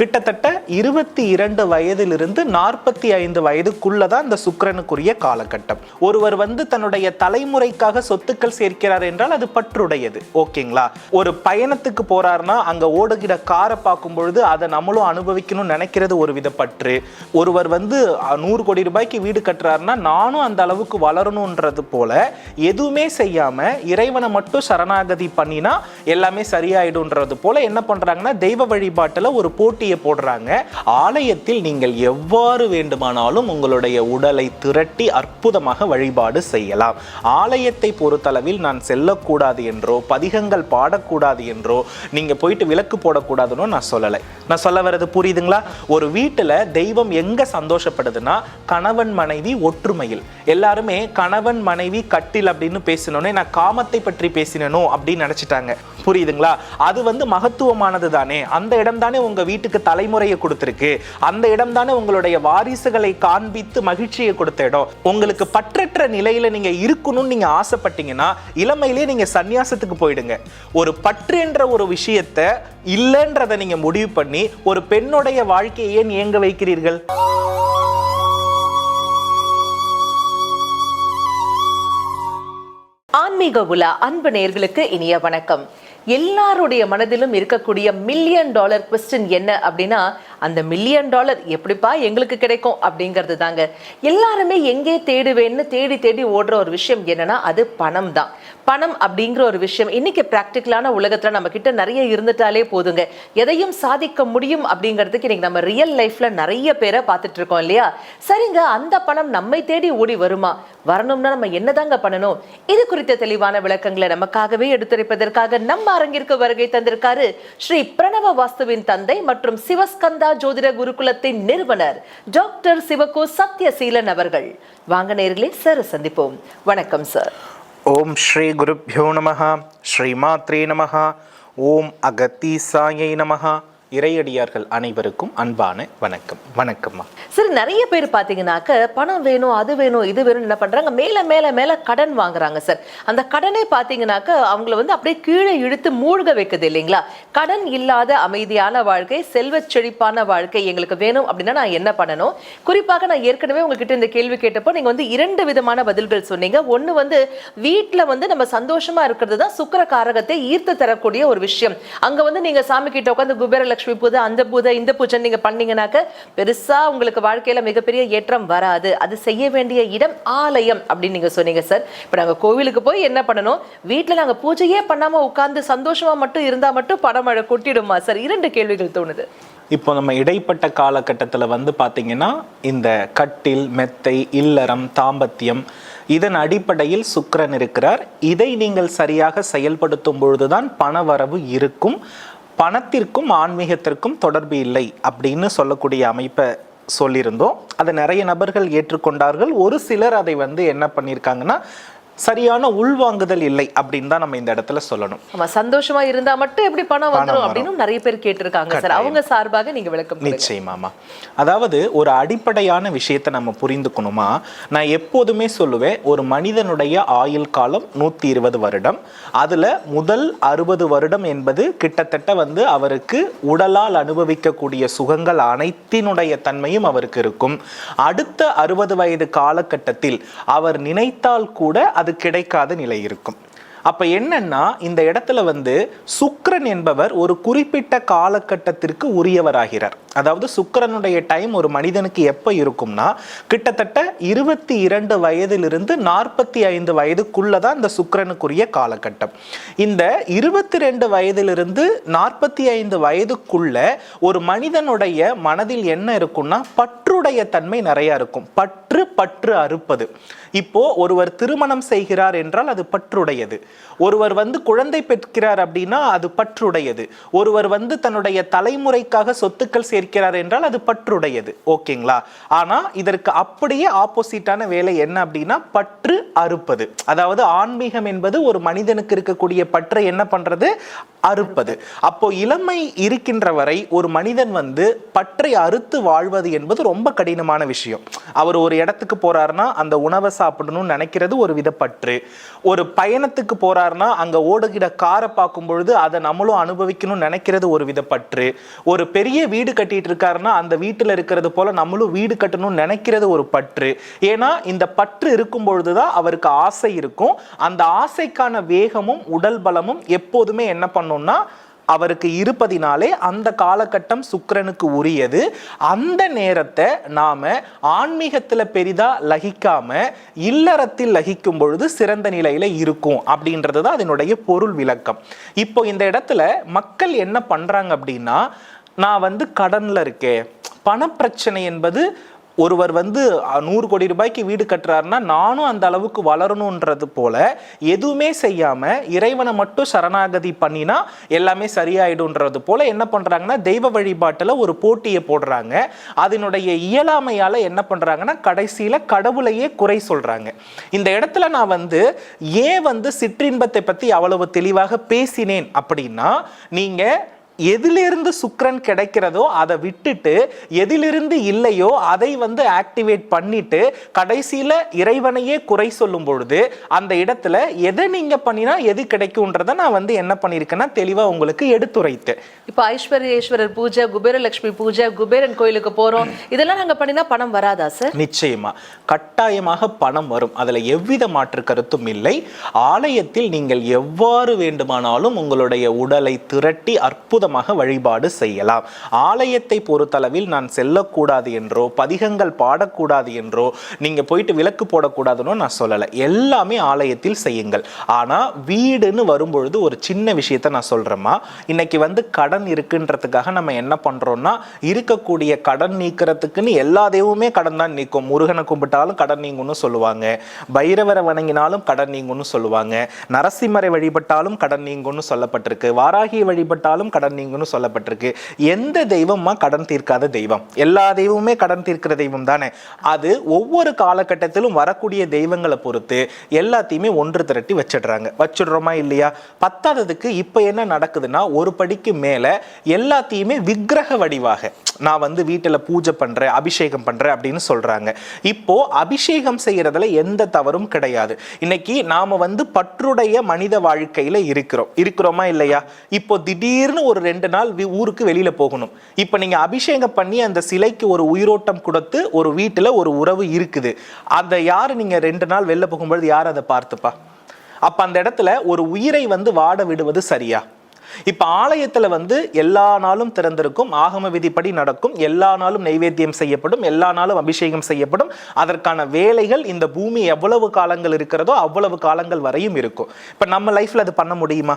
கிட்டத்தட்ட இருபத்தி இரண்டு வயதிலிருந்து நாற்பத்தி ஐந்து வயதுக்குள்ள தான் இந்த சுக்கரனுக்குரிய காலகட்டம். ஒருவர் வந்து தன்னுடைய தலைமுறைக்காக சொத்துக்கள் சேர்க்கிறார் என்றால் அது பற்றுடையது. ஓகேங்களா? ஒரு பயணத்துக்கு போறாருன்னா அங்க ஓடுகிற காரை பார்க்கும் பொழுது அதை நம்மளும் அனுபவிக்கணும்னு நினைக்கிறது ஒரு வித பற்று. ஒருவர் வந்து நூறு கோடி ரூபாய்க்கு வீடு கட்டுறாருன்னா நானும் அந்த அளவுக்கு வளரணுன்றது போல எதுவுமே செய்யாம இறைவனை மட்டும் சரணாகதி பண்ணினா எல்லாமே சரியாயிடும்ன்றது போல என்ன பண்றாங்கன்னா தெய்வ வழிபாட்டுல ஒரு போட்டி போட்டியை போடுறாங்க. ஆலயத்தில் நீங்கள் எவ்வாறு வேண்டுமானாலும் உங்களுடைய உடலை திரட்டி அற்புதமாக வழிபாடு செய்யலாம். ஆலயத்தை பொறுத்தளவில் நான் செல்லக்கூடாது என்றோ பதிகங்கள் பாடக்கூடாது என்றோ நீங்க போயிட்டு விளக்கு போடக்கூடாதுன்னு நான் சொல்லலை. நான் சொல்ல வர்றது புரியுதுங்களா? ஒரு வீட்டில் தெய்வம் எங்க சந்தோஷப்படுதுன்னா கணவன் மனைவி ஒற்றுமையில். எல்லாருமே கணவன் மனைவி கட்டில் அப்படின்னு பேசினோன்னே நான் காமத்தை பற்றி பேசினனோ அப்படின்னு நினைச்சிட்டாங்க. புரியுதுங்களா? அது வந்து மகத்துவமானது தானே. அந்த இடம் தானே உங்க வீட்டுக்கு தலைமுறையை கொடுத்துருக்கு. அந்த இடம் தானே உங்களுடைய வாரிசுகளை காண்பித்து மகிழ்ச்சியை கொடுத்த இடம். உங்களுக்கு பற்றற்ற நிலையில நீங்க இருக்கணும்னு நீங்க ஆசைப்பட்டீங்கன்னா இளமையிலே நீங்க சந்நியாசத்துக்கு போயிடுங்க. ஒரு பற்று என்ற ஒரு விஷயத்த இல்லைன்றதை நீங்க முடிவு பண்ணி ஒரு பெண்ணுடைய வாழ்க்கையை ஏன் இயங்க வைக்கிறீர்கள். ஆன்மீக உலா அன்பு நேர்களுக்கு இனிய வணக்கம். எல்லாருடைய மனதிலும் இருக்கக்கூடிய மில்லியன் டாலர் கொஸ்டின் என்ன அப்படின்னா அந்த மில்லியன் டாலர் எப்படிப்பா எங்களுக்கு கிடைக்கும் அப்படிங்கிறது தாங்க. எல்லாருமே எங்கே தேடுவேன்னு தேடி தேடி ஓடுற ஒரு விஷயம் என்னன்னா அது பணம் தான் பணம் அப்படிங்கிற ஒரு விஷயம் இன்னைக்கு ப்ராக்டிக்கலான உலகத்தில் நம்ம கிட்ட நிறைய இருந்துட்டாலே போதுங்க. எதையும் சாதிக்க முடியும் அப்படிங்கிறதுக்கு இன்னைக்கு நம்ம ரியல் லைஃப்ல நிறைய பேரை பார்த்துட்டு இருக்கோம் இல்லையா? சரிங்க அந்த பணம் நம்மை தேடி ஓடி வருமா? வரணும்னா நம்ம என்னதாங்க பண்ணணும்? இது குறித்த தெளிவான விளக்கங்களை நமக்காகவே எடுத்துரைப்பதற்காக நம்ம அரங்கிற்கு வருகை தந்திருக்காரு ஸ்ரீ பிரணவ வாஸ்துவின் தந்தை மற்றும் சிவஸ்கந்தா ஜோதிட குருகுலத்தின் நிறுவனர் டாக்டர் சிவகோ சத்யசீலன் அவர்கள். வாங்க நேர்களே சார் சந்திப்போம். வணக்கம் சார். ஓம் ஸ்ரீ குருப்யோ நமஹ ஸ்ரீமாத்ரே நம ஓம் அகத்தீசாயை நமஹ இறையடியார்கள் அனைவருக்கும் அன்பான வணக்கம். வணக்கம்மா. சரி நிறைய பேர் பார்த்தீங்கன்னாக்க பணம் வேணும் அது வேணும் இது வேணும் என்ன பண்றாங்க? மேல மேல மேல கடன் வாங்குறாங்க சார் அந்த கடனே பார்த்தீங்கன்னாக்க அவங்கள வந்து அப்படியே கீழே இழுத்து மூழ்க வைக்குது இல்லைங்களா? கடன் இல்லாத அமைதியான வாழ்க்கை செல்வ செழிப்பான வாழ்க்கை எங்களுக்கு வேணும் அப்படின்னா நான் என்ன பண்ணணும்? குறிப்பாக நான் ஏற்கனவே உங்ககிட்ட இந்த கேள்வி கேட்டப்போ நீங்க வந்து இரண்டு விதமான பதில்கள் சொன்னீங்க. ஒண்ணு வந்து வீட்டில் வந்து நம்ம சந்தோஷமா இருக்கிறது தான் சுக்கர காரகத்தை ஈர்த்து தரக்கூடிய ஒரு விஷயம். அங்க வந்து நீங்க சாமி கிட்ட உட்காந்து குபேரலட்சுமி பூஜை அந்த பூஜை இந்த பூஜை நீங்க பண்ணீங்கன்னாக்க பெருசா உங்களுக்கு வாழ்க்கையில மிகப்பெரிய ஏற்றம் வராது. அது செய்ய வேண்டிய இடம் ஆலயம் அப்படின்னு நீங்க சொன்னீங்க சார். இப்ப நாங்க கோவிலுக்கு போய் என்ன பண்ணணும்? வீட்டில் நாங்க பூஜையே பண்ணாம உட்கார்ந்து சந்தோஷமா மட்டும் இருந்தா மட்டும் படமழை கொட்டிடுமா சார்? இரண்டு கேள்விகள் தோணுது. இப்போ நம்ம இடைப்பட்ட காலகட்டத்தில் வந்து பார்த்தீங்கன்னா இந்த கட்டில் மெத்தை இல்லறம் தாம்பத்தியம் இதன் அடிப்படையில் சுக்கரன் இருக்கிறார். இதை நீங்கள் சரியாக செயல்படுத்தும் பொழுதுதான் பணவரவு இருக்கும். பணத்திற்கும் ஆன்மீகத்திற்கும் தொடர்பு இல்லை அப்படின்னு சொல்லக்கூடிய அமைப்பை சொல்லியிருந்தோம். அதை நிறைய நபர்கள் ஏற்றுக்கொண்டார்கள். ஒரு சிலர் அதை வந்து என்ன பண்ணியிருக்காங்கன்னா சரியான உள்வாங்குதல் இல்லை அப்படின்னு தான் நம்ம இந்த இடத்துல சொல்லணும். ஆமா சந்தோஷமா இருந்தா மட்டும் எப்படி பணம் வந்துரும் வரும். அப்படின்னு நிறைய பேர் கேட்டிருக்காங்க சார். அவங்க சார்பாக நீங்க விளக்கம். நிச்சயமாமா அதாவது ஒரு அடிப்படையான விஷயத்தை நம்ம புரிந்துக்கணுமா? நான் எப்போதுமே சொல்லுவேன் ஒரு மனிதனுடைய ஆயுள் காலம் நூத்தி இருபது வருடம். அதுல முதல் அறுபது வருடம் என்பது கிட்டத்தட்ட வந்து அவருக்கு உடலால் அனுபவிக்கக்கூடிய சுகங்கள் அனைத்தினுடைய தன்மையும் அவருக்கு இருக்கும். அடுத்த அறுபது வயது காலகட்டத்தில் அவர் நினைத்தால் கூட அது கிடைக்காத நிலை இருக்கும். அப்ப என்னன்னா இந்த இடத்துல வந்து சுக்ரன் என்பவர் ஒரு குறிப்பிட்ட காலகட்டத்திற்கு உரியவராகிறார். அதாவது சுக்கிரனுடைய டைம் ஒரு மனிதனுக்கு எப்போ இருக்கும்னா கிட்டத்தட்ட இருபத்தி இரண்டு வயதிலிருந்து நாற்பத்தி ஐந்து வயதுக்குள்ளதான் இந்த சுக்கரனுக்குரிய காலகட்டம். இந்த இருபத்தி ரெண்டு வயதிலிருந்து நாற்பத்தி ஐந்து வயதுக்குள்ள ஒரு மனிதனுடைய மனதில் என்ன இருக்கும்னா பற்றுடைய தன்மை நிறையா இருக்கும். பற்று பற்று அறுப்பது. இப்போ ஒருவர் திருமணம் செய்கிறார் என்றால் அது பற்றுடையது. ஒருவர் வந்து குழந்தை பெற்கிறார் அப்படின்னா அது பற்றுடையது. ஒருவர் வந்து தன்னுடைய தலைமுறைக்காக சொத்துக்கள் சேர்க்கிறார் என்றால் அது பற்றுடையது. ஓகேங்களா? ஆனால் இதற்கு அப்படியே ஆப்போசிட்டான வேலை என்ன அப்படின்னா பற்று அறுப்பது. அதாவது ஆன்மீகம் என்பது ஒரு மனிதனுக்கு இருக்கக்கூடிய பற்றை என்ன பண்றது? அறுப்பது. அப்போ இளமை இருக்கின்ற வரை ஒரு மனிதன் வந்து பற்றை அறுத்து வாழ்வது என்பது ரொம்ப கடினமான விஷயம். அவர் ஒரு இடத்துக்கு போறாருன்னா அந்த உணவை சாப்பிடணும்னு நினைக்கிறது ஒரு வித பற்று. ஒரு பயணத்துக்கு போறாருன்னா அங்க ஓடுகிற காரை பார்க்கும் பொழுது அதை நம்மளும் அனுபவிக்கணும்னு நினைக்கிறது ஒரு வித பற்று. ஒரு பெரிய வீடு கட்டி கட்டிட்டு இருக்காருன்னா அந்த வீட்டில் இருக்கிறது போல நம்மளும் வீடு கட்டணும்னு நினைக்கிறது ஒரு பற்று. ஏன்னா இந்த பற்று இருக்கும் பொழுதுதான் அவருக்கு ஆசை இருக்கும். அந்த ஆசைக்கான வேகமும் உடல் பலமும் எப்போதுமே என்ன பண்ணும்னா அவருக்கு இருப்பதினாலே அந்த காலகட்டம் சுக்கரனுக்கு உரியது. அந்த நேரத்தை நாம ஆன்மீகத்துல பெரிதா லகிக்காம இல்லறத்தில் லகிக்கும் பொழுது சிறந்த நிலையில இருக்கும் அப்படின்றது தான் அதனுடைய பொருள் விளக்கம். இப்போ இந்த இடத்துல மக்கள் என்ன பண்றாங்க அப்படின்னா நான் வந்து கடனில் இருக்கேன். பணப்பிரச்சனை என்பது ஒருவர் வந்து நூறு கோடி ரூபாய்க்கு வீடு கட்டுறாருன்னா நானும் அந்த அளவுக்கு வளரணுன்றது போல எதுவுமே செய்யாம இறைவனை மட்டும் சரணாகதி பண்ணினா எல்லாமே சரியாயிடும்ன்றது போல என்ன பண்றாங்கன்னா தெய்வ வழிபாட்டில் ஒரு போட்டியை போடுறாங்க. அதனுடைய இயலாமையால என்ன பண்றாங்கன்னா கடைசியில கடவுளையே குறை சொல்றாங்க. இந்த இடத்துல நான் வந்து ஏன் வந்து சிற்றின்பத்தை பத்தி அவ்வளவு தெளிவாக பேசினேன் அப்படின்னா நீங்க எதிலிருந்து சுக்கிரன் கிடைக்கிறதோ அதை விட்டுட்டு எதிலிருந்து இல்லையோ அதை வந்து ஆக்டிவேட் பண்ணிட்டு கடைசியில இறைவனையே குறை சொல்லும் பொழுது அந்த இடத்துல எதை நீங்க பண்ணினா எது கிடைக்கும்ன்றதை நான் வந்து என்ன பண்ணியிருக்கேன்னா தெளிவா உங்களுக்கு எடுத்துரைத்தேன் இப்போ ஐஸ்வர்யேஸ்வரர் பூஜை குபேரலட்சுமி பூஜை குபேரன் கோயிலுக்கு போறோம். இதெல்லாம் நாங்க பண்ணினா பணம் வராதா சார்? நிச்சயமா. கட்டாயமாக பணம் வரும். அதுல எவ்வித மாற்று கருத்தும் இல்லை. ஆலயத்தில் நீங்கள் எவ்வாறு வேண்டுமானாலும் உங்களுடைய உடலை திரட்டி அற்புதமாக வழிபாடு செய்யலாம். ஆலயத்தை பொறுத்தளவில் நான் செல்லக்கூடாது என்றோ பதிகங்கள் பாடக்கூடாது என்றோ நீங்க போயிட்டு விளக்கு போடக்கூடாதுன்னு நான் சொல்லலை. எல்லாமே ஆலயத்தில் செய்யுங்கள். ஆனால் வீடுன்னு வரும்பொழுது ஒரு சின்ன விஷயத்த நான் சொல்கிறேம்மா இன்னைக்கு வந்து கடன் இருக்குன்றதுக்காக நம்ம என்ன பண்றோம்னா இருக்கக்கூடிய கடன் நீக்கிறதுக்குன்னு எல்லா தெய்வமே கடன் தான் நீக்கும். முருகனை கும்பிட்டாலும் கடன் நீங்கும்னு சொல்லுவாங்க. பைரவரை வணங்கினாலும் கடன் நீங்கும்னு சொல்லுவாங்க. நரசிம்மரை வழிபட்டாலும் கடன் நீங்கும்னு சொல்லப்பட்டிருக்கு. வாராகியை வழிபட்டாலும் கடன் பண்ணீங்கன்னு சொல்லப்பட்டிருக்கு. எந்த தெய்வமா கடன் தீர்க்காத தெய்வம்? எல்லா தெய்வமுமே கடன் தீர்க்கிற தெய்வம் தானே. அது ஒவ்வொரு காலகட்டத்திலும் வரக்கூடிய தெய்வங்களை பொறுத்து எல்லாத்தையுமே ஒன்று திரட்டி வச்சிடுறாங்க. வச்சிடுறோமா இல்லையா? பத்தாததுக்கு இப்போ என்ன நடக்குதுன்னா ஒரு படிக்கு மேலே எல்லாத்தையுமே விக்கிரக வடிவாக நான் வந்து வீட்டில் பூஜை பண்ணுறேன் அபிஷேகம் பண்ணுறேன் அப்படின்னு சொல்கிறாங்க இப்போ அபிஷேகம் செய்கிறதுல எந்த தவறும் கிடையாது. இன்னைக்கு நாம் வந்து பற்றுடைய மனித வாழ்க்கையில் இருக்கிறோம். இருக்கிறோமா இல்லையா? இப்போ திடீர்னு ஒரு ரெண்டு நாள் ஊருக்கு வெளியில போகணும். இப்போ நீங்க அபிஷேகம் பண்ணி அந்த சிலைக்கு ஒரு உயிரோட்டம் கொடுத்து ஒரு வீட்டுல ஒரு உறவு இருக்குது. அந்த யாரு நீங்க ரெண்டு நாள் வெளில போகும்பொழுது யார் அதை பார்த்துப்பா? அப்ப அந்த இடத்துல ஒரு உயிரை வந்து வாட விடுவது சரியா? இப்ப ஆலயத்துல வந்து எல்லா நாளும் திறந்திருக்கும் ஆகம விதிப்படி நடக்கும் எல்லா நாளும் நைவேத்தியம் செய்யப்படும் எல்லா நாளும் அபிஷேகம் செய்யப்படும். அதற்கான வேலைகள் இந்த பூமி எவ்வளவு காலங்கள் இருக்கிறதோ அவ்வளவு காலங்கள் வரையும் இருக்கும். இப்ப நம்ம லைஃப்ல அது பண்ண முடியுமா?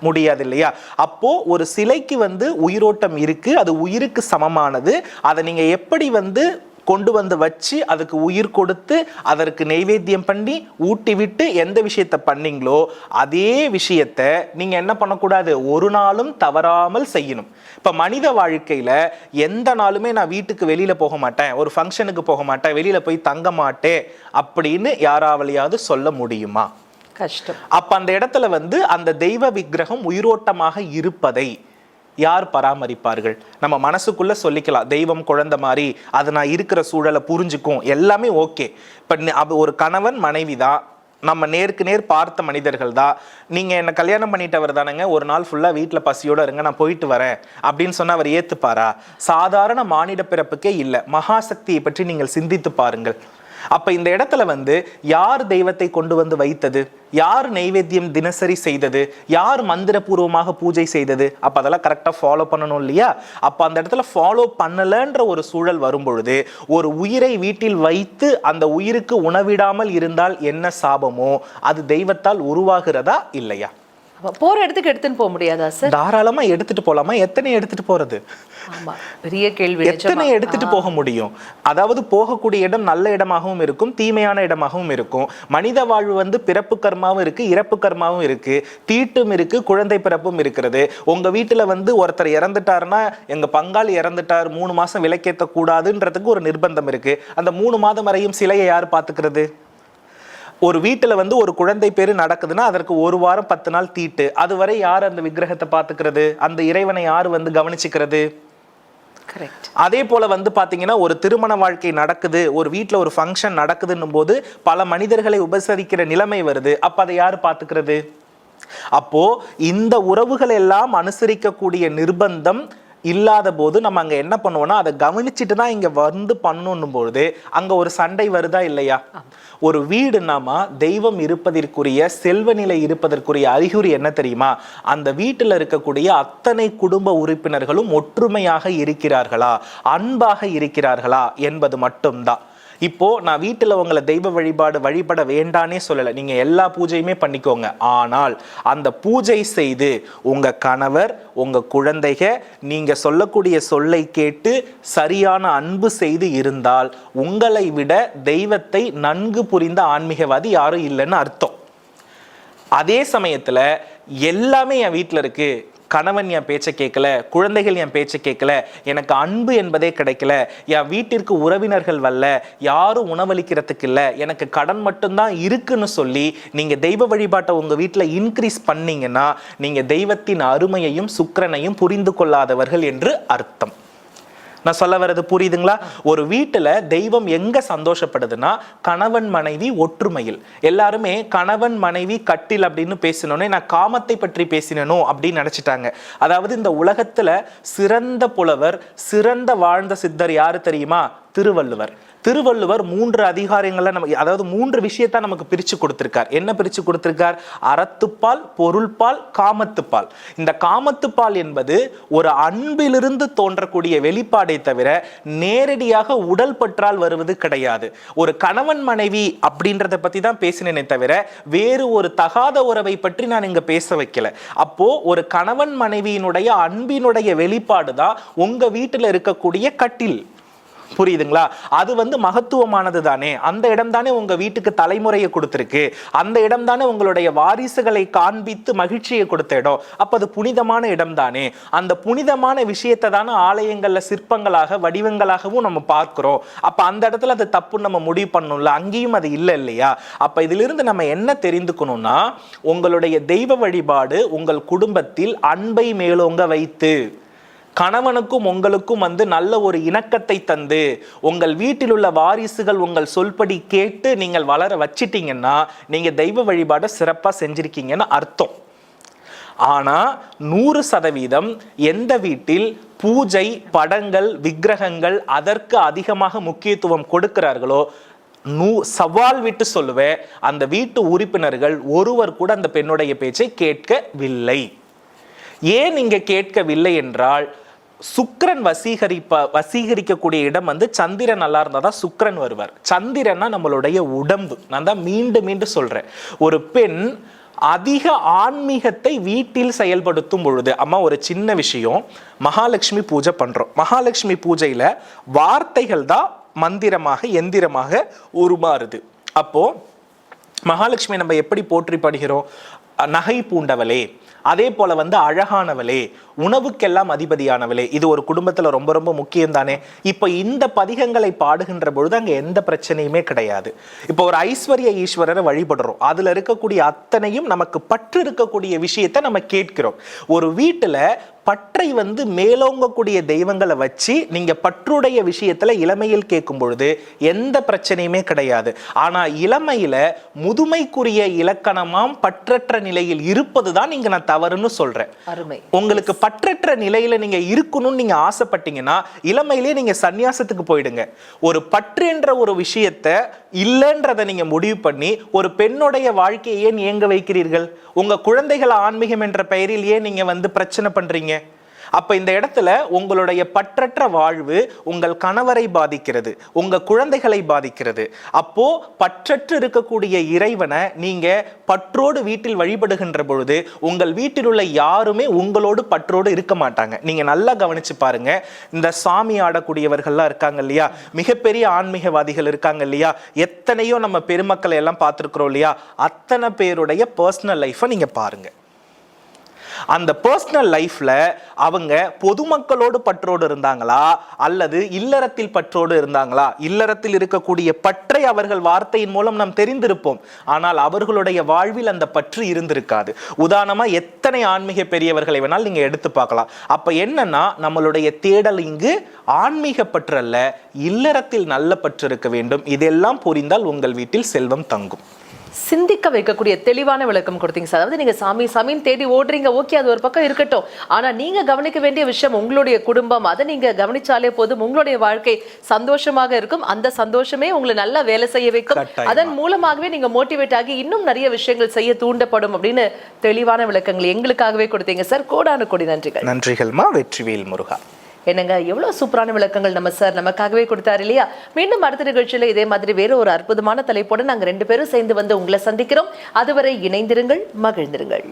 முடியாது இல்லையா அப்போ ஒரு சிலைக்கு வந்து உயிரோட்டம் இருக்கு அது உயிருக்கு சமமானது. அதை நீங்க எப்படி வந்து கொண்டு வந்து வச்சு அதுக்கு உயிர் கொடுத்து அதற்கு நெய்வேத்தியம் பண்ணி ஊட்டி விட்டு எந்த விஷயத்த பண்ணீங்களோ அதே விஷயத்த நீங்க என்ன பண்ணக்கூடாது? ஒரு நாளும் தவறாமல் செய்யணும். இப்ப மனித வாழ்க்கையில எந்த நாளுமே நான் வீட்டுக்கு வெளியில போக மாட்டேன் ஒரு ஃபங்க்ஷனுக்கு போக மாட்டேன் வெளியில போய் தங்க மாட்டேன் அப்படின்னு யாராவளையாவது சொல்ல முடியுமா? கஷ்டம். அப்ப அந்த இடத்துல வந்து அந்த தெய்வ விக்கிரகம் உயிரோட்டமாக இருப்பதை யார் பராமரிப்பார்கள்? நம்ம மனசுக்குள்ள சொல்லிக்கலாம். தெய்வம் குழந்தை மாதிரி அது நான் இருக்கிற சூழலை புரிஞ்சுக்கும். எல்லாமே ஓகே. இப்போ ஒரு கணவன் மனைவி தான். நம்ம நேருக்கு நேர் பார்த்த மனிதர்கள் தான். நீங்க என்ன கல்யாணம் பண்ணிட்டவர் தானேங்க. ஒரு நாள் ஃபுல்லா வீட்டில் பசியோட இருங்க நான் போயிட்டு வரேன். அப்படின்னு சொன்னா அவர் ஏத்துப்பாரா? சாதாரண மானிட பிறப்புக்கே இல்லை. மகாசக்தியை பற்றி நீங்கள் சிந்தித்து பாருங்கள். அப்ப இந்த இடத்துல வந்து யார் தெய்வத்தை கொண்டு வந்து வைத்தது? யார் நைவேத்தியம் தினசரி செய்தது? யார் மந்திரபூர்வமாக பூஜை செய்தது? அப்ப அதெல்லாம் கரெக்டா ஃபாலோ பண்ணணும் இல்லையா? அப்ப அந்த இடத்துல ஃபாலோ பண்ணலன்ற ஒரு சூழல் வரும் பொழுது ஒரு உயிரை வீட்டில் வைத்து அந்த உயிருக்கு உணவிடாமல் இருந்தால் என்ன சாபமோ? அது தெய்வத்தால் உருவாகிறதா இல்லையா? போற இடத்துக்கு எடுத்துன்னு போக முடியாதா சார் தாராளமா எடுத்துட்டு போலாமா? எத்தனை எடுத்துட்டு போறது? பெரிய கேள்வி எத்தனை. எடுத்துட்டு போக முடியும்? அதாவது போகக்கூடிய இடம் நல்ல இடமாகவும் இருக்கும் தீமையான இடமாகவும் இருக்கும். மனித வாழ்வு வந்து பிறப்பு கர்மாவும் இருக்கு இறப்பு கர்மாவும் இருக்கு. தீட்டும் இருக்கு குழந்தை பிறப்பும் இருக்கிறது. உங்க வீட்டுல வந்து ஒருத்தர் இறந்துட்டாருன்னா எங்க பங்காளி இறந்துட்டார் மூணு மாசம் விலக்கேத்த கூடாதுன்றதுக்கு ஒரு நிர்பந்தம் இருக்கு. அந்த மூணு மாதம் வரையும் சிலையை யார் பாத்துக்கிறது ஒரு வீட்டுல வந்து ஒரு குழந்தை பேரு நடக்குதுன்னா அதற்கு ஒரு வாரம் பத்து நாள் தீட்டு. அதுவரை யார் அந்த விக்கிரகத்தை பாத்துக்கிறது அந்த இறைவனை யார் வந்து கவனிச்சுக்கிறது? அதே போல வந்து பாத்தீங்கன்னா ஒரு திருமண வாழ்க்கை நடக்குது ஒரு வீட்ல ஒரு ஃபங்க்ஷன் நடக்குதுன்னும் போது பல மனிதர்களை உபசரிக்கிற நிலைமை வருது. அப்ப அதை யார் பாத்துக்கிறது அப்போ இந்த உறவுகள் எல்லாம் அனுசரிக்கக்கூடிய நிர்பந்தம் இல்லாத போது நம்ம அங்கே என்ன பண்ணுவோம்னா அதை கவனிச்சுட்டு தான் இங்கே வந்து பண்ணணும் பொழுது அங்கே ஒரு சண்டை வருதா இல்லையா? ஒரு வீடு நாம தெய்வம் இருப்பதற்குரிய செல்வ நிலை இருப்பதற்குரிய அறிகுறி என்ன தெரியுமா? அந்த வீட்டில் இருக்கக்கூடிய அத்தனை குடும்ப உறுப்பினர்களும் ஒற்றுமையாக இருக்கிறார்களா? அன்பாக இருக்கிறார்களா? என்பது மட்டும்தான். இப்போ நான் வீட்டில் உங்களை தெய்வ வழிபாடு வழிபட வேண்டானே சொல்லலை. நீங்க எல்லா பூஜையுமே பண்ணிக்கோங்க. ஆனால் அந்த பூஜை செய்து உங்க கணவர் உங்க குழந்தைக நீங்க சொல்லக்கூடிய சொல்லை கேட்டு சரியான அன்பு செய்து இருந்தால் உங்களை விட தெய்வத்தை நன்கு புரிந்த ஆன்மீகவாதி யாரும் இல்லைன்னு அர்த்தம். அதே சமயத்துல எல்லாமே என் வீட்டில் இருக்கு. கணவன் என் பேச்சை கேட்கல குழந்தைகள் என் பேச்சை கேட்கல எனக்கு அன்பு என்பதே கிடைக்கல என் வீட்டிற்கு உறவினர்கள் வரல யாரும் உணவளிக்கிறதுக்கு இல்லை எனக்கு கடன் மட்டும்தான் இருக்குன்னு சொல்லி நீங்கள் தெய்வ வழிபாட்டை உங்கள் வீட்டில் இன்க்ரீஸ் பண்ணீங்கன்னா நீங்கள் தெய்வத்தின் அருமையையும் சுக்கரனையும் புரிந்து கொள்ளாதவர்கள் என்று அர்த்தம். நான் சொல்ல வர்றது புரியுதுங்களா? ஒரு வீட்டில் தெய்வம் எங்க சந்தோஷப்படுதுன்னா கணவன் மனைவி ஒற்றுமையில். எல்லாருமே கணவன் மனைவி கட்டில் அப்படின்னு பேசினோன்னே நான் காமத்தை பற்றி பேசினனோ அப்படின்னு நினைச்சிட்டாங்க. அதாவது இந்த உலகத்துல சிறந்த புலவர் சிறந்த வாழ்ந்த சித்தர் யாரு தெரியுமா? திருவள்ளுவர். திருவள்ளுவர் மூன்று அதிகாரங்களை நமக்கு அதாவது மூன்று விஷயத்தை நமக்கு பிரிச்சு கொடுத்துருக்கார். என்ன பிரித்து கொடுத்துருக்கார்? அறத்துப்பால் பொருள்பால் காமத்துப்பால். இந்த காமத்துப்பால் என்பது ஒரு அன்பிலிருந்து தோன்றக்கூடிய வெளிப்பாடை தவிர நேரடியாக உடல் பற்றால் வருவது கிடையாது. ஒரு கணவன் மனைவி அப்படின்றத பற்றி தான் பேசினேனே தவிர வேறு ஒரு தகாத உறவை பற்றி நான் இங்கே பேச வைக்கல. அப்போ ஒரு கணவன் மனைவியினுடைய அன்பினுடைய வெளிப்பாடு தான் உங்கள் வீட்டில் இருக்கக்கூடிய கட்டில். புரியுதுங்களா? அது வந்து மகத்துவமானது தானே. அந்த இடம் தானே உங்க வீட்டுக்கு தலைமுறையை கொடுத்துருக்கு. அந்த இடம் தானே உங்களுடைய வாரிசுகளை காண்பித்து மகிழ்ச்சியை கொடுத்த இடம். அப்ப அது புனிதமான இடம் தானே. அந்த புனிதமான விஷயத்தை தானே ஆலயங்கள்ல சிற்பங்களாக வடிவங்களாகவும் நம்ம பார்க்கிறோம். அப்ப அந்த இடத்துல அது தப்பு நம்ம முடிவு பண்ணணும்ல? அங்கேயும் அது இல்லை இல்லையா? அப்ப இதிலிருந்து நம்ம என்ன தெரிந்துக்கணும்னா உங்களுடைய தெய்வ வழிபாடு உங்கள் குடும்பத்தில் அன்பை மேலோங்க வைத்து. கணவனுக்கும் உங்களுக்கும் வந்து நல்ல ஒரு இணக்கத்தை தந்து உங்கள் வீட்டில் உள்ள வாரிசுகள் உங்கள் சொல்படி கேட்டு நீங்கள் வளர வச்சிட்டீங்கன்னா நீங்கள் தெய்வ வழிபாடை சிறப்பாக செஞ்சுருக்கீங்கன்னு அர்த்தம். ஆனால் நூறு சதவீதம் எந்த வீட்டில் பூஜை படங்கள் விக்கிரகங்கள் அதற்கு அதிகமாக முக்கியத்துவம் கொடுக்கிறார்களோ நூ சவால் விட்டு சொல்லுவேன் அந்த வீட்டு உறுப்பினர்கள் ஒருவர் கூட அந்த பெண்ணுடைய பேச்சை கேட்கவில்லை. ஏன் இங்கே கேட்கவில்லை என்றால் சுக்கரன் வசீகரிப்ப வசீகரிக்கக்கூடிய இடம் வந்து சந்திரன் நல்லா இருந்தால் தான் சுக்கிரன் வருவார். சந்திரன்னா நம்மளுடைய உடம்பு. நான் தான் மீண்டும் மீண்டும் சொல்கிறேன் ஒரு பெண் அதிக ஆன்மீகத்தை வீட்டில் செயல்படுத்தும் பொழுது அம்மா ஒரு சின்ன விஷயம் மகாலட்சுமி பூஜை பண்ணுறோம் மகாலட்சுமி பூஜையில் வார்த்தைகள் தான் மந்திரமாக எந்திரமாக உருமாறுது. அப்போது மகாலட்சுமி நம்ம எப்படி போற்றி படுகிறோம் நகை பூண்டவளே அதே போல வந்து அழகானவளே உணவுக்கெல்லாம் அதிபதியானவளே இது ஒரு குடும்பத்துல ரொம்ப ரொம்ப முக்கியம் தானே இப்ப இந்த பதிகங்களை பாடுகின்ற பொழுது அங்க எந்த பிரச்சனையுமே கிடையாது. இப்போ ஒரு ஐஸ்வர்ய ஈஸ்வரரை வழிபடுறோம். அதுல இருக்கக்கூடிய அத்தனையும் நமக்கு பற்று இருக்கக்கூடிய விஷயத்தை நம்ம கேட்கிறோம். ஒரு வீட்டுல பற்றை வந்து மேலோங்கக்கூடிய தெய்வங்களை வச்சு நீங்க பற்றுடைய விஷயத்துல இளமையில் கேட்கும் பொழுது எந்த பிரச்சனையுமே கிடையாது. ஆனா இளமையில முதுமைக்குரிய இலக்கணமாம் பற்றற்ற நிலையில் இருப்பது தான் நீங்க நான் தவறுன்னு சொல்றேன். உங்களுக்கு பற்றற்ற நிலையில நீங்க இருக்கணும்னு நீங்க ஆசைப்பட்டீங்கன்னா இளமையிலே நீங்க சந்நியாசத்துக்கு போயிடுங்க. ஒரு பற்று என்ற ஒரு விஷயத்த இல்லைன்றதை நீங்க முடிவு பண்ணி ஒரு பெண்ணுடைய வாழ்க்கையை ஏன் இயங்க வைக்கிறீர்கள்? உங்க குழந்தைகள் ஆன்மீகம் என்ற பெயரில் ஏன் நீங்க வந்து பிரச்சனை பண்றீங்க? அப்ப இந்த இடத்துல உங்களுடைய பற்றற்ற வாழ்வு உங்கள் கணவரை பாதிக்கிறது உங்க குழந்தைகளை பாதிக்கிறது. அப்போ பற்றற்று இருக்கக்கூடிய இறைவனை நீங்க பற்றோடு வீட்டில் வழிபடுகின்ற பொழுது உங்கள் வீட்டில் உள்ள யாருமே உங்களோடு பற்றோடு இருக்க மாட்டாங்க. நீங்க நல்லா கவனிச்சு பாருங்க. இந்த சாமி ஆடக்கூடியவர்கள்லாம் இருக்காங்க இல்லையா? மிகப்பெரிய ஆன்மீகவாதிகள் இருக்காங்க இல்லையா? எத்தனையோ நம்ம பெருமக்களை எல்லாம் பார்த்துருக்குறோம் இல்லையா? அத்தனை பேருடைய பர்சனல் லைஃப்பை நீங்க பாருங்க. அந்த பர்சனல் லைஃப்ல அவங்க பொதுமக்களோடு பற்றோடு இருந்தாங்களா? அல்லது இல்லறத்தில் பற்றோடு இருந்தாங்களா? இல்லறத்தில் இருக்கக்கூடிய பற்றை அவர்கள் வார்த்தையின் மூலம் நாம் தெரிந்திருப்போம். ஆனால் அவர்களுடைய வாழ்வில் அந்த பற்று இருந்திருக்காது. உதாரணமா எத்தனை ஆன்மீக பெரியவர்களை வேணால் நீங்க எடுத்து பார்க்கலாம். அப்ப என்னன்னா நம்மளுடைய தேடல் இங்கு ஆன்மீக பற்று அல்ல இல்லறத்தில் நல்ல பற்று இருக்க வேண்டும். இதெல்லாம் புரிந்தால் உங்கள் வீட்டில் செல்வம் தங்கும். சிந்திக்க வைக்கக்கூடிய தெளிவான விளக்கம் கொடுத்தீங்க சார். அதாவது நீங்க சாமி சாமின்னு தேடி ஓடுறீங்க ஓகே அது ஒரு பக்கம் இருக்கட்டும். ஆனா நீங்க கவனிக்க வேண்டிய விஷயம் உங்களுடைய குடும்பம். அதை நீங்க கவனிச்சாலே போதும். உங்களுடைய வாழ்க்கை சந்தோஷமாக இருக்கும். அந்த சந்தோஷமே உங்களை நல்லா வேலை செய்ய வைக்கும். அதன் மூலமாகவே நீங்க மோட்டிவேட் ஆகி இன்னும் நிறைய விஷயங்கள் செய்ய தூண்டப்படும் அப்படின்னு தெளிவான விளக்கங்கள் எங்களுக்காகவே கொடுத்தீங்க சார். கோடானு கோடி நன்றிகள் நன்றிகள்மா வெற்றிவேல் முருகா. என்னங்க எவ்வளவு சூப்பரான விளக்கங்கள் நம்ம சார் நமக்காகவே கொடுத்தாரு இல்லையா? மீண்டும் அடுத்த நிகழ்ச்சியில இதே மாதிரி வேறு ஒரு அற்புதமான தலைப்போடு நாங்க ரெண்டு பேரும் சேர்ந்து வந்து உங்களை சந்திக்கிறோம். அதுவரை இணைந்திருங்கள் மகிழ்ந்திருங்கள்.